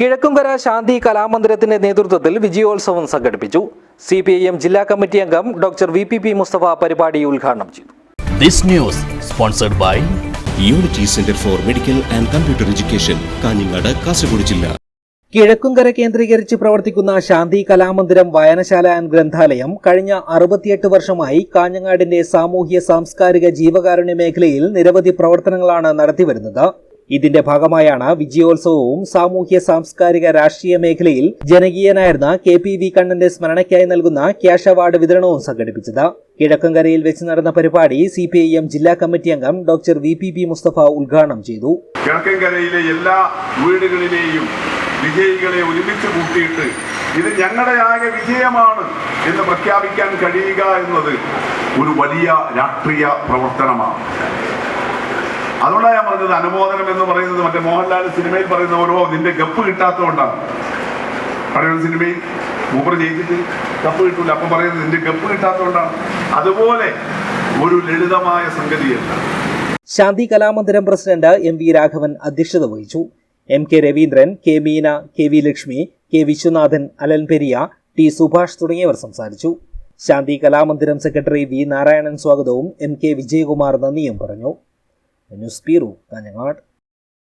കിഴക്കുംകര ശാന്തി കലാമന്ദിരത്തിന്റെ നേതൃത്വത്തിൽ വിജയോത്സവം സംഘടിപ്പിച്ചു. സി പി ഐ എം ജില്ലാ കമ്മിറ്റി അംഗം doctor V P P Mustafa പരിപാടി ഉദ്ഘാടനം ചെയ്തു. This news sponsored by unity centre for medical and computer education Kanhangad Kasaragod ജില്ല കിഴക്കുംകര കേന്ദ്രീകരിച്ച് പ്രവർത്തിക്കുന്ന ശാന്തി കലാമന്ദിരം വായനശാല ആൻഡ് ഗ്രന്ഥാലയം കഴിഞ്ഞ അറുപത്തിയെട്ട് വർഷമായി കാഞ്ഞങ്ങാടിന്റെ സാമൂഹ്യ സാംസ്കാരിക ജീവകാരുണ്യ മേഖലയിൽ നിരവധി പ്രവർത്തനങ്ങളാണ് നടത്തിവരുന്നത്. ഇതിന്റെ ഭാഗമായാണ് വിജയോത്സവവും സാമൂഹ്യ സാംസ്കാരിക രാഷ്ട്രീയ മേഖലയിൽ ജനകീയനായിരുന്ന കെ പി വി കണ്ണന്റെ സ്മരണയ്ക്കായി നൽകുന്ന ക്യാഷ് അവാർഡ് വിതരണവും സംഘടിപ്പിച്ചത്. കിഴക്കങ്കരയിൽ വെച്ച് നടന്ന പരിപാടി സി പി ഐ എം ജില്ലാ കമ്മിറ്റി അംഗം doctor V P P Mustafa ഉദ്ഘാടനം ചെയ്തു. കിഴക്കങ്കരയിലെ എല്ലാ വീടുകളിലെയും വിജയികളെ ഒരുമിച്ച് കൂട്ടിയിട്ട് ഇത് ഞങ്ങളുടെ ആകെ വിജയമാണ് എന്ന് പ്രഖ്യാപിക്കാൻ കഴിയുക എന്നത് ഒരു വലിയ രാഷ്ട്രീയ പ്രവർത്തനമാണ്. അതുകൊണ്ടാണ് ഞാൻ പറഞ്ഞത് അനുമോദനം എന്ന് പറയുന്നത് മറ്റേ മോഹൻലാൽ സിനിമയിൽ പറയുന്ന ഓരോ നിന്റെ ഗപ്പ് കിട്ടാത്തതുകൊണ്ടാണ്. പറയുന്ന സിനിമയിൽ മൂപ്പർ ജയിച്ചിട്ട് ഗപ്പ് കിട്ടൂല. അപ്പം പറയുന്നത് നിന്റെ ഗപ്പ് കിട്ടാത്തതുകൊണ്ടാണ്. അതുപോലെ ഒരു ലളിതമായ സംഗതിയല്ല Shanti Kalamandiram president M V Raghavan അധ്യക്ഷത വഹിച്ചു. M K Raveendran K Meena K V Lakshmi K Viswanathan Alan Periya T Subhash തുടങ്ങിയവർ സംസാരിച്ചു. ശാന്തി കലാമന്ദിരം സെക്രട്ടറി വി നാരായണൻ സ്വാഗതവും എം കെ വിജയകുമാർ നന്ദിയും പറഞ്ഞു. News bureau Kanhangad